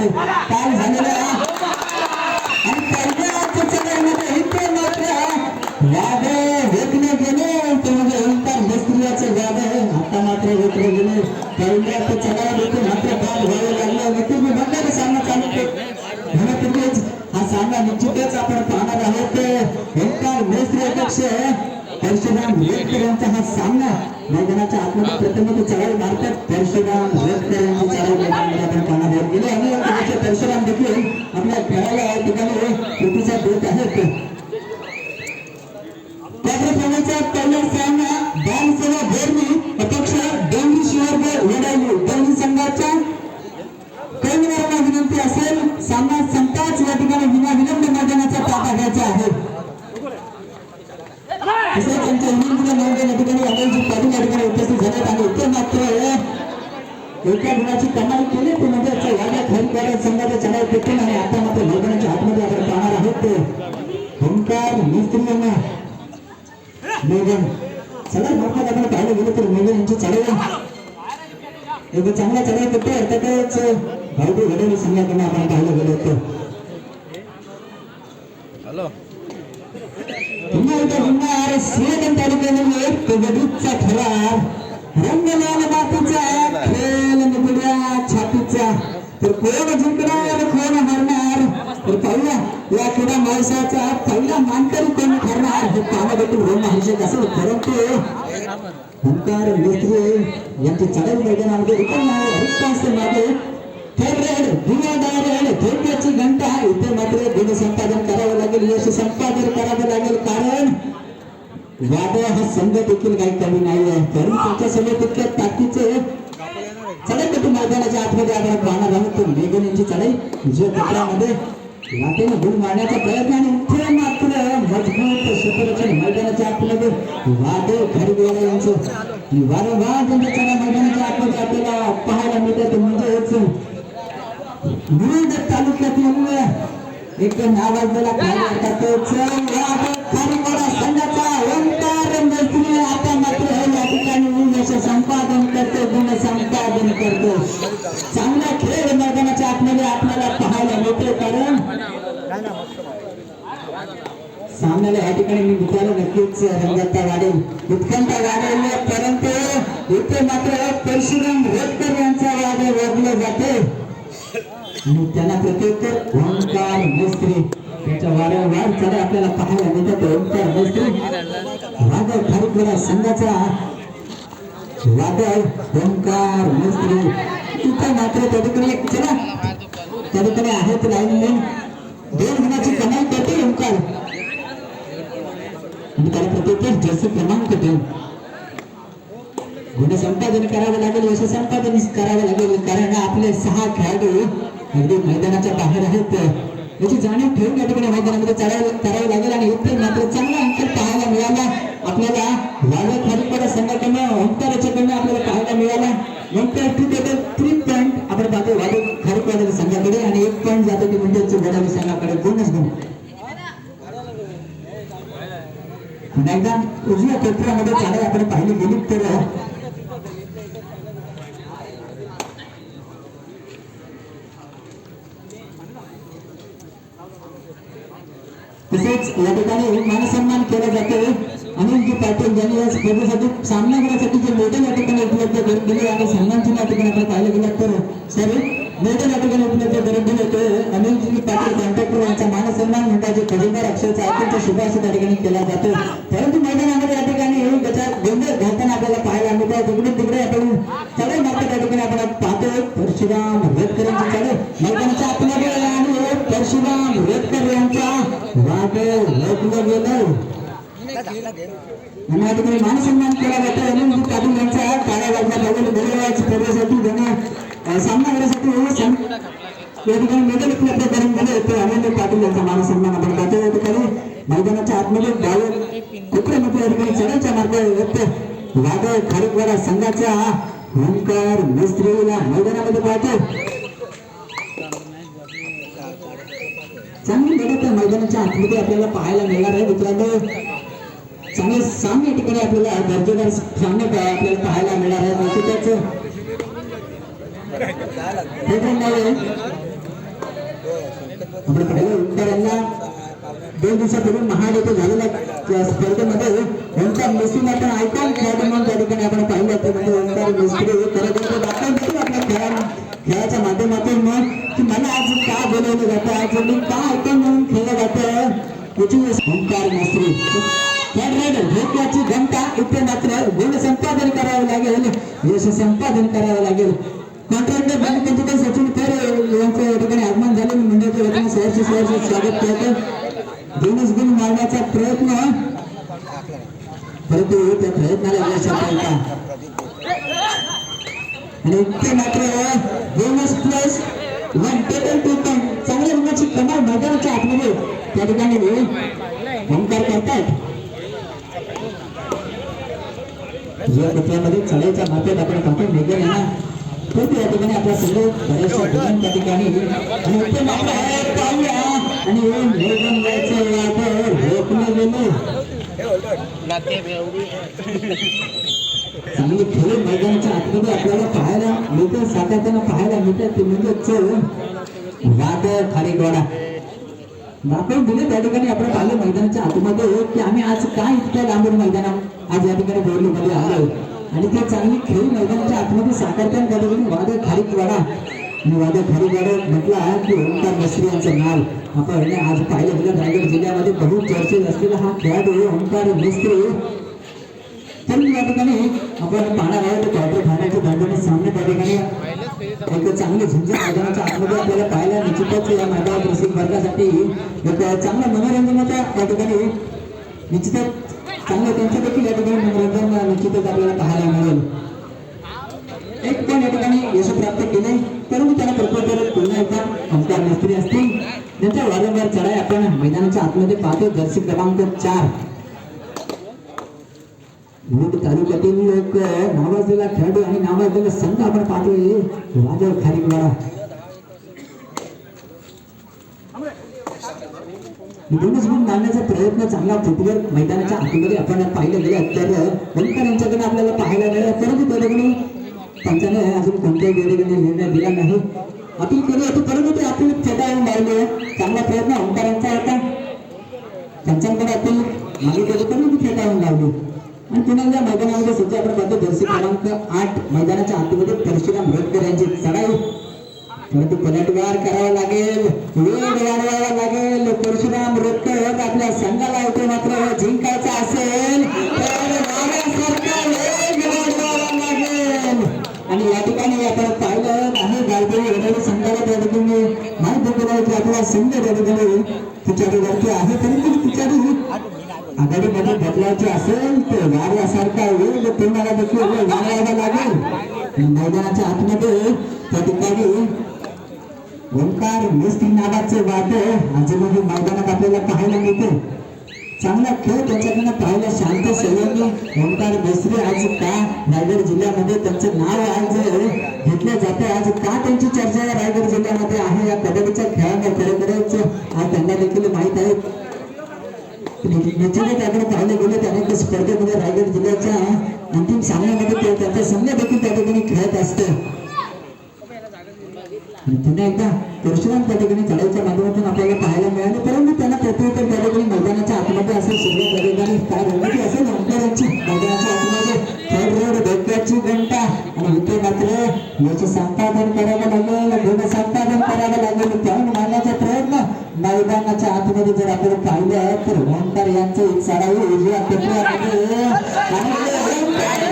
आहे काल झालेल्या आणि त्यांच्या चर्चेमध्ये इथे मात्र वाद वेगळे गेले. ते म्हणजे ओंकार मिस्त्रियाचे वाद आता मात्र वेगळे गेले. पहिल्या ते देखील मात्र काल व्हायला लागलं. आणि तुम्ही म्हणले सांगा चालू केला म्हणूनच हा सामना निश्चितच आपण पाहणार आहोत. ओंकार मेस्त्री अध्यक्ष परशुराम रेडकर यांचा हा सामना मैदानाच्या आतमध्ये प्रथमच चढाई मारतात. परशुराम मेघन सगळ्यात मोठा आपण पाहिलं गेलं तर मेघन यांची चढाई एक चांगला चढाई करते अर्थातच भाऊजी घडवली संघाकडनं आपण पाहिलं गेलं तर हॅलो पुन्हा एकदा गुन्हार सिंहगड तालुक्यामध्ये कबड्डीचा ठराव रंगलाल मातीचा खेळ निकड्या छातीचा तर कोण जिंकणार कोण हरणार तर पाहूया या क्रीडा महोत्सवाचा पहिला मानकरी कोण ठरणार? हे पाहणं देखील होणं आवश्यक असेल परंतु ओंकार मेत्री यांचे चढल मैदानामध्ये रिकाम आहे रिक्त मागे. थेट रेड दिवादार रेड थेटची घंटा. इथे मात्र दिन संपादन करावं लागेल यश संपादन करावं लागेल कारण वादळ हा संघ देखील काही कमी नाही आहे. कारण त्याच्यासमोर तितक्या ताकदीचे चढाई मैदानाच्या आतमध्ये आपण पाहणार आहोत. तर मेघन यांची चढाई जो कपड्यामध्ये. वाटेने गुण मारण्याचा प्रयत्न आणि इथे मात्र मजबूत क्षेत्ररक्षण मैदानाच्या आतमध्ये वादे खडगवाडा यांचं. वारंवार त्यांच्या चढा मैदानाच्या आतमध्ये आपल्याला पाहायला मिळतात म्हणजेच विविध तालुक्यातील एक नावाजलेला कार्यकर्ताच वादळ संघाचा ಸಿ ಅದನ್ನ ತಗಾಡಿ ಉತ್ಕಂಠ ಗಾಡಿಯಲ್ಲೇ ತೆರೆ आणि त्याला प्रत्युत्तर जसे क्रमांक देऊ. गुन्हे संपादन करावं लागेल यश संपादन करावं लागेल कारण आपले सहा खेळाडू अगदी मैदानाच्या बाहेर आहेत. याची जाणीव ठेवून या ठिकाणी मैदानामध्ये चढावं करावं लागेल आणि इथे मात्र चांगला अंतर पाहायला मिळाला. आपल्याला वादळ खारीकडे संघाकडनं ओंकाराच्याकडनं आपल्याला पाहायला मिळाला. नंतर टू टेबल थ्री पॉईंट आपण पाहतो वादळ खारीकडे संघाकडे आणि एक पॉईंट जातो ती म्हणजे वडावी संघाकडे दोनच गुण पुन्हा एकदा उजव्या कोपऱ्यामध्ये चढाई आपण पाहिली गेली तर तसेच या ठिकाणी मानसन्मान केला जातो. अनिलजी पाटील यांनी या स्पर्धेसाठी सामना करण्यासाठी जे मेडल या ठिकाणी उपलब्ध करून दिले आणि सन्मानचिन्ह या ठिकाणी आपण पाहिलं गेलं तर सॉरी मेडल या ठिकाणी उपलब्ध करून दिले ते अनिलजी पाटील कॉन्ट्रॅक्टर यांचा मानसन्मान मंडळाचे खजिनदार अक्षरचा अत्यंत शुभार्थ त्या ठिकाणी केला जातो. परंतु मैदानामध्ये या ठिकाणी त्याचा गोंधळ घालताना आपल्याला पाहायला मिळतो. तिकडे तिकडे आपण चढाई मारतो त्या ठिकाणी आपण पाहतो. परशुराम रेडकर यांची मैदानाचा मैदानाच्या आतमध्ये आणि हो, परशुराम रेडकर यांचा वादळ रोखलं गेलं. आणि या ठिकाणी मानसन्मान केला जातो. अनिलजी पाटील यांचा काळ्या वाजला लागेल गोळ्या स्पर्धेसाठी ज्यांना सामना करण्यासाठी सं- या ठिकाणी मेडल उपलब्ध करून दिले ते अनंत पाटील यांचा मानसन्मान आपण करतो या ठिकाणी मैदानाच्या आतमध्ये डावे कुत्र्यामध्ये या ठिकाणी चढायच्या मार्गावर व्यक्त वादळ खडकवाडा संघाच्या ओंकार मिस्त्रीला मैदानामध्ये पाहतो. चांगली लढत त्या मैदानाच्या आतमध्ये आपल्याला पाहायला मिळणार आहे मित्रांनो. चांगले सामने या ठिकाणी आपल्याला दर्जेदार सामने आपल्याला पाहायला मिळणार आहे. निश्चितच हे पण नाही आपण पाहिलं ओंकार यांना दोन दिवसापूर्वी महाड येथे झालेल्या स्पर्धेमध्ये ओंकार मिस्त्रीने आपण आयकॉन खेळाडू म्हणून त्या ठिकाणी आपण पाहिलं ते म्हणजे ओंकार मिस्त्री खरं तर तो दाखवून देतो आपल्या खेळा खेळाच्या माध्यमातून मग की मला आज का बोलवलं जातं आज मी का आयकॉन म्हणून खेळलं जातं त्याची ओंकार मिस्त्री थर्ड रायडर घंटा इथे मात्र गुण संपादन करावं लागेल यश संपादन करावं लागेल. कॉन्ट्रॅक्टर बँक सचिन कर यांचं या ठिकाणी आगमन झाले. मी मंडळाच्या वतीने सहर्ष सहर्ष स्वागत करतो. गिनीज गुण मारण्याचा प्रयत्न. परंतु त्या प्रयत्नाला यश येतं आणि ते मात्र bonus plus one table two point चांगल्या रंगाची कमाल मैदानाच्या आतमध्ये त्या ठिकाणी ओंकार करतायत. या पत्रामध्ये चढायच्या मार्फत आपण पाहतो मेघर यांना खूप या ठिकाणी आपला सगळे बऱ्याचशा ठिकाणी त्या ठिकाणी आणि इथे मात्र पाहूया आणि मेघन याचं वाद रोखलं गेलं चांगली खेळ मैदानाच्या आतमध्ये आपल्याला पाहायला मिळतं सातत्यानं पाहायला मिळतं ते म्हणजे चो वाद गोडा दाखवून दिले त्या ठिकाणी आपण पाहिलं मैदानाच्या आतमध्ये की आम्ही आज काय इतक्या लांबून मैदाना आज या ठिकाणी बोर्लीमध्ये आलो. आणि ते चांगली खेळ मैदानाच्या आतमध्ये साकारताना त्या ठिकाणी वाद खारीकवाडा. आणि वाद खारीकवाडा म्हटला की ओमकार मिस्त्री यांचं नाव. आपण आज पाहिलं गेलं रायगड जिल्ह्यामध्ये बहु चर्चेत असलेला हा खेळाडू ओमकार मिस्त्री तर या ठिकाणी आपण पाहणार आहोत क्वार्टर फायनलच्या दरम्यान सामने त्या ठिकाणी एक चांगले झुंज मैदानाच्या आतमध्ये आपल्याला पाहायला निश्चितच या मैदानात रसिक वर्गासाठी एक चांगलं मनोरंजनाच्या त्या ठिकाणी निश्चितच चांगलं त्यांच्या देखील या ठिकाणी मनोरंजन निश्चितच आपल्याला पाहायला मिळेल. एक पण या ठिकाणी यश प्राप्त केले परंतु त्याला प्रत्येक पुन्हा एकदा ओंकार मिस्त्री असतील. त्यांच्या वारंवार चढाई आपण मैदानाच्या आतमध्ये पाहतो. जर्सी क्रमांक चार. विविध तालुक्यातील एक नावाजलेला खेळाडू आणि नावाजलेला संघ आपण पाहतोय. राजा खारीवाडा म्हणूनच मग मारण्याचा प्रयत्न चांगला फुटबॉल मैदानाच्या आतमध्ये आपण पाहिलं गेलं. तर वंकर यांच्याकडे आपल्याला पाहायला मिळालं. परंतु त्या ठिकाणी पंचाने अजून कोणत्याही वेळेकडे निर्णय दिला नाही. अपील केली होती परंतु ते अपील फेटाळून मारले. चांगला प्रयत्न ओंकारांचा होता. पंचांकडे अपील मागितले परंतु फेटाळून लावले. आणि पुन्हा या मैदानामध्ये सध्या आपण पाहतो जर्सी क्रमांक आठ मैदानाच्या आतमध्ये परशुराम रोडकर यांची चढाई. परंतु पलटवार करावा लागेल. वेळ वाढवावा लागेल. परशुराम रोखत आपल्या संघाला येतो मात्र जिंकायचा असेल तर वाऱ्यासारखा वेग वाढवावा लागेल. आणि या ठिकाणी आपण पाहिलं आहे गायत्री येणारी संघाला त्या ठिकाणी. माहिती केलं की आपला संघ त्या ठिकाणी तिच्याकडे वरती आहे परंतु तिच्याकडे आघाडीमध्ये बदलायचे असेल तर वाऱ्यासारखा वेग तुम्हाला देखील वाढवावा लागेल. मैदानाच्या आतमध्ये त्या ठिकाणी ओंकार मिस्त्री नावाचे वाटे आजूबाजू मैदानात आपल्याला पाहायला मिळते. चांगला खेळ त्याच्याकडनं पाहायला शांत संयमी ओंकार मिस्त्री आज का रायगड जिल्ह्यामध्ये त्यांचं नाव आज घेतलं जाते. आज का त्यांची चर्चा रायगड जिल्ह्यामध्ये आहे? या कबड्डीच्या खेळाने खरोखरच आज त्यांना देखील माहीत आहे. निश्चितच त्याकडे पाहिलं गेले त्याने स्पर्धेमध्ये रायगड जिल्ह्याच्या अंतिम सामन्यामध्ये ते त्याचा संघ देखील त्या ठिकाणी खेळत असतो. आणि पुन्हा एकदा परशुराम त्या ठिकाणी चढाईच्या माध्यमातून आपल्याला पाहायला मिळाले. परंतु त्यांना प्रत्युत्तर त्या ठिकाणी मैदानाच्या आतमध्ये असेल सगळ्या त्या ठिकाणी काय रणनीती असेल. ओंकारांची मैदानाच्या आतमध्ये थर्ड रोड धोक्याची घंटा. आणि इथे मात्र याचे संपादन करावं लागेल गुण संपादन करावं लागेल. त्याहून मारण्याचा प्रयत्न मैदानाच्या आतमध्ये जर आपण पाहिलं तर ओंकार यांचं एक चढाई उजव्या कोपऱ्यामध्ये आणि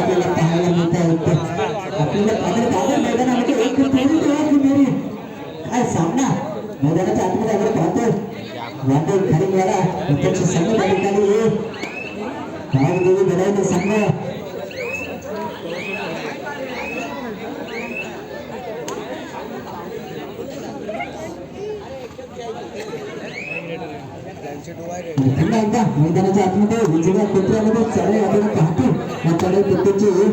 आपल्याला पाहायला मिळत आहे आपल्याला पाहत पाहत मैदानामध्ये एक थोडी एक मेरी. काय सामना? मैदानाच्या आतमध्ये आपण पाहतो वाटत खरी वेळा प्रत्यक्ष संघ त्या ठिकाणी काय देवी घडायचं संघ. मैदानाच्या आतमध्ये उजव्या कोपऱ्यामध्ये चालू आपण पाहतो त्याला देखील या.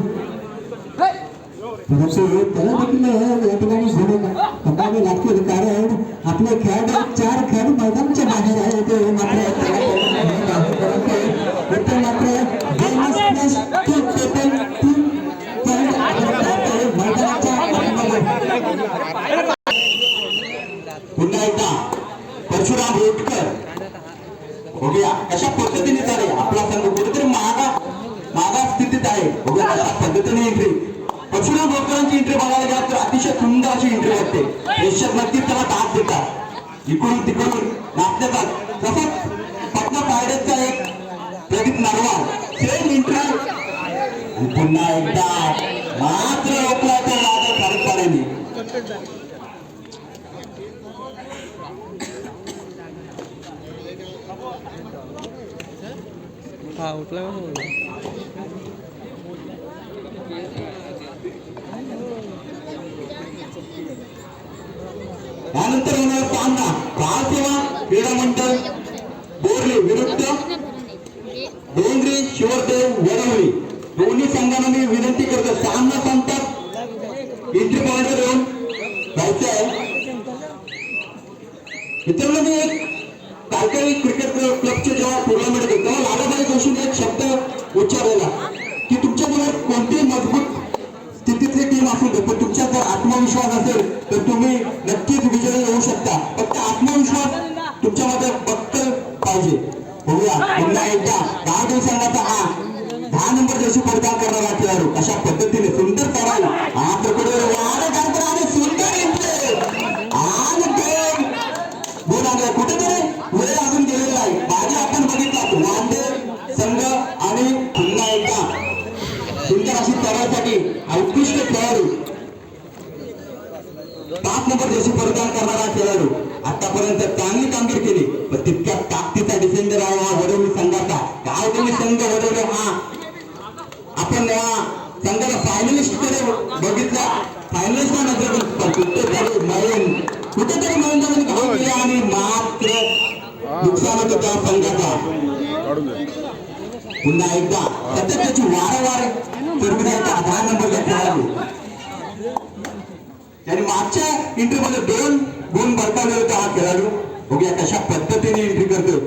ठिकाणी लागतील कारण आपले खेळाडू चार खेळाडू मैदानच्या बाहेर आहे ते मात्र सुंदर अशी एंट्री वाटते प्रेक्षक नक्कीच त्याला दाद देतात इकडून तिकडून नाचतात तसंच पटना पायडेचा एक प्रदीप नरवाल सेम एंट्री आणि पुन्हा एकदा मात्र रोखला तो मागे खरंच हा उठला का बोलला यानंतर येणार सामना सेवा क्रीडा मंडळ बोरले विरुद्ध डोंगरी शिवरदेव वडवली दोन्ही संघांना मी विनंती करतो सामना संपतात. एंट्री पॉइंटवर येऊन जायचं आहे. मित्रांनो मी एक तालकरी क्रिकेट क्लबचे जेव्हा टुर्नामेंट होते तेव्हा लालाबाई जोशीने एक शब्द उच्चारलेला. की तुमच्याजवळ कोणती मजबूत स्थितीतली टीम असू दे पण तुमच्यात जर आत्मविश्वास असेल शकता. संघ वडवले हा. आपण या संघाला फायनलिस्टकडे बघितला. फायनलिस्ट नजर कुठेतरी मयन कुठेतरी मयन घालून गेले आणि मात्र नुकसान होतं त्या संघाचा. पुन्हा एकदा सतत त्याची वारंवार टर्मिनलचा एकदा दहा नंबरचा खेळाडू त्यांनी मागच्या इंटरव्ह्यू मध्ये दोन गुण बरकावले होते हा खेळाडू. बघूया कशा पद्धतीने एंट्री करतो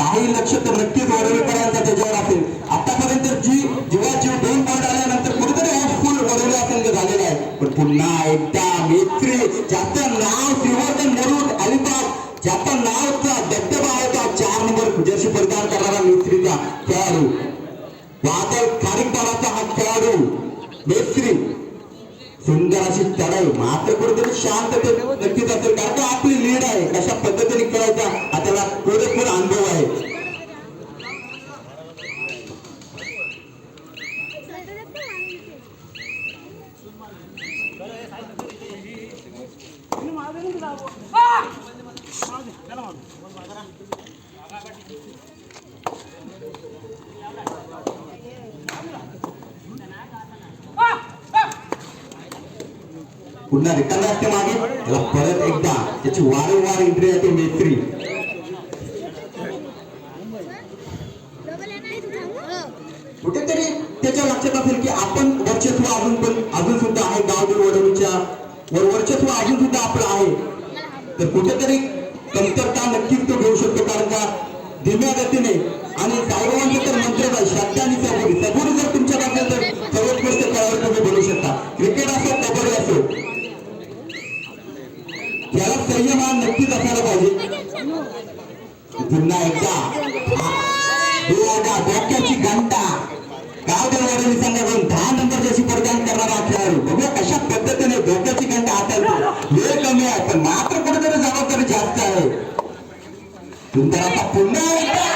काही लक्ष तर नक्कीच वडवलेकरांचा त्याच्यावर असेल आतापर्यंत जी जेव्हा जीव दोन पॉईंट आल्यानंतर कुठेतरी हाऊसफुल वडोली असंघ झालेला आहे. पण पुन्हा एकदा मैत्री ज्याचं नाव श्रीवर्धन मुरुड अलिबाग ज्याचं नावचा दबदबा आहे त्या चार नंबर जर्सी परिधान करणारा मैत्रीचा खेळाडू. वादळ खारीकदाराचा हा खेळाडू मेस्त्री सुंदर अशी चढाई मात्र कुठेतरी शांततेत नक्कीच असेल. कारण आपली लीड आहे. कशा पद्धतीने खेळायचा आता त्याला पुरेपूर अनुभव आहे पुन्हा रिटर्न असते मागे. त्याला परत एकदा त्याची वारंवार एंट्री आहे ती मैत्री. कुठेतरी त्याच्या लक्षात असेल की आपण वर्चस्व अजून पण अजून सुद्धा आहे गावदेव वडवणीच्या वर वर्चस्व अजून सुद्धा आपलं आहे. तर कुठेतरी कमतरता नक्कीच तो घेऊ शकतो कारण का धीम्या गतीने आणि साईबाबांचं तर मंत्र आहे श्रद्धा आणि पाहिजे पुन्हा एकदा हा, दोघा डोक्याची घंटा गावदेव वडील संघाकडून दहा नंबर जशी परिधान करणारा हा खेळाडू बघूया कशा पद्धतीने डोक्याची घंटा हाताळतो वेळ कमी आहे पण मात्र कुठेतरी जबाबदारी जास्त आहे सुंदर आता पुन्हा एकदा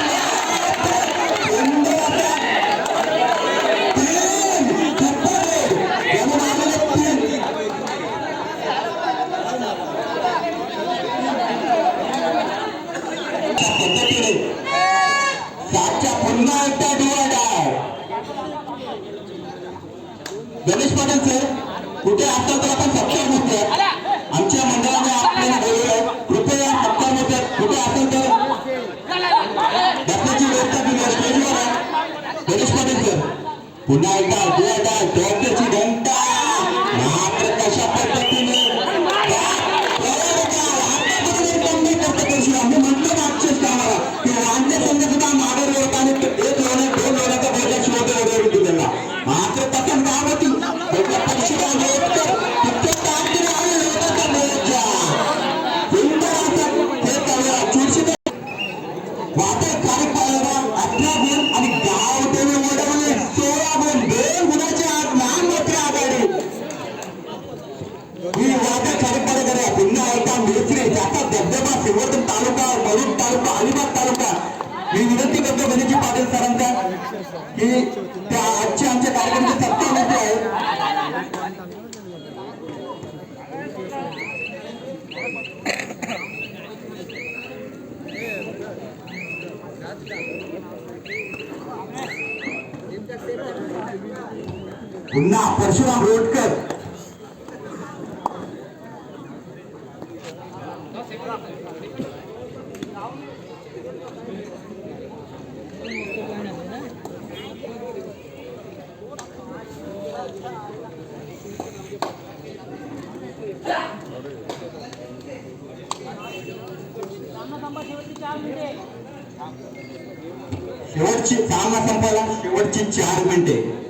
शेवटची सामना संपायला शेवटची चार मिनिटे.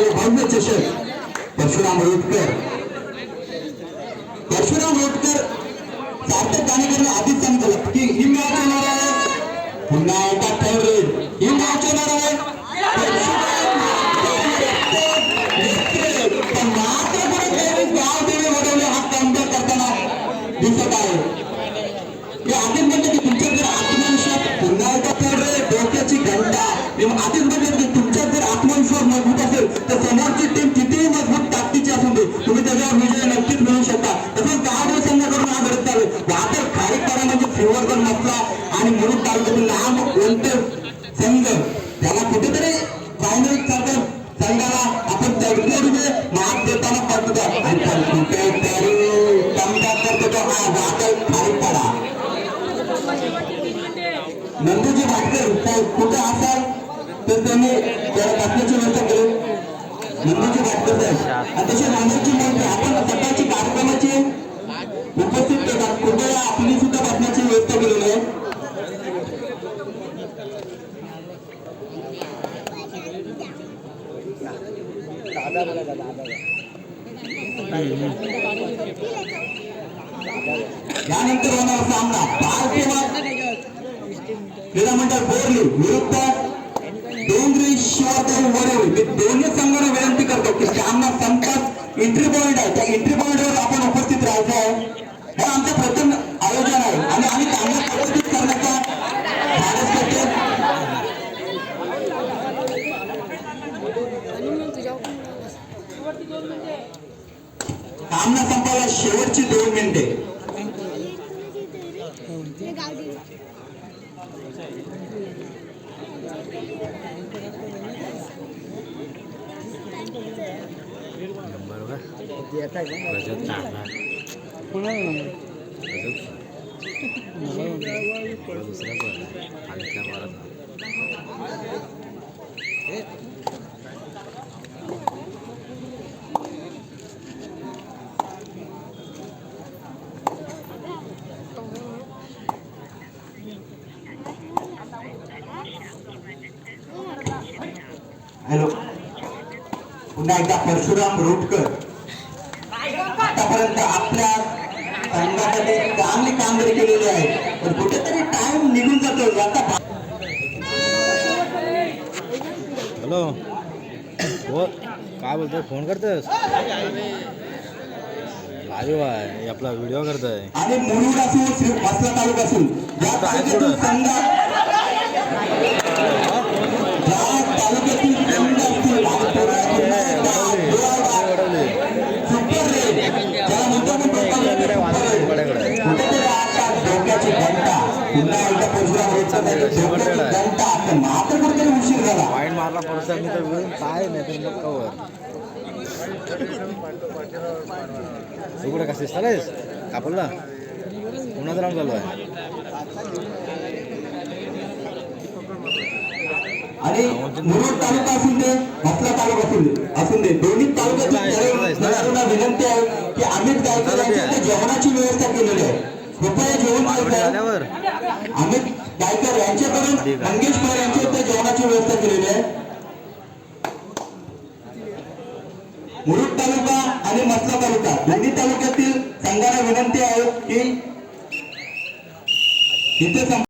हे भव्य चषक परशुराम रोटकर परशुराम रोटकर सार्थक गाणेकरने आधीच सांगितलं की ही मॅच होणार आहे. पुन्हा एकदा फेवरेट ही मॅच होणार आहे. दिसत आहे. तर समोरची टीम किती मजबूत ताकदीची असून दे तुम्ही त्याच्यावर विजय नक्कीच मिळू शकता. तसंच दहा संघाकडून हा घडत चालू वाहतर खारीकपणा म्हणजे फेवरगण नसला आणि म्हणून यानंतर होणार सामना. भारतीय क्रीडा मंडळ बोरली विरुद्ध डोंगरी शिवादेव वडवली मी दोन्ही संघांना विनंती करतो की सामना संपत एंट्री पॉइंट आहे. त्या एंट्री पॉइंटवर आपण उपस्थित राहायचं आहे हे आमचं प्रथम आयोजन आहे आणि आम्ही चांगल्या पद्धतीत करण्याचा धाडस करतो सामना संपायला शेवटची दोन मिनिटे रजत नाना कोणाला नंबर रजत दुसरा पण खालीतल्या मारत हॅलो पुन्हा एकदा परशुराम रोटकर आतापर्यंत आपल्या संघासाठी कामगिरी केलेली आहे. पण कुठेतरी टाइम निघून जातो. आता हॅलो. हो काय बोलतोय? फोन करतोस लाईव्ह आहे आपला व्हिडिओ करतोय. आणि मुरुड असो श्री मसला तालुका असो परत मी तर विळून काय नाही तर मग कवर तू कुठे कसं दिसतालेस कापडला उन्हाचं राऊंड चालू आहे. आणि मुरुड तालुका असून दे मसला तालुका असून दे असून दे. दोन्ही तरुणांना विनंती आहे की अमित गायकर जेवणाची व्यवस्था केलेली आहे. कृपया जेवण झाल्यावर अमित गायकर यांच्याकडून. मंगेश पवार यांच्या जेवणाची व्यवस्था केलेली आहे. मुरुड तालुका आणि मसला तालुका. दोन्ही तालुक्यातील संघाला विनंती आहे की इथे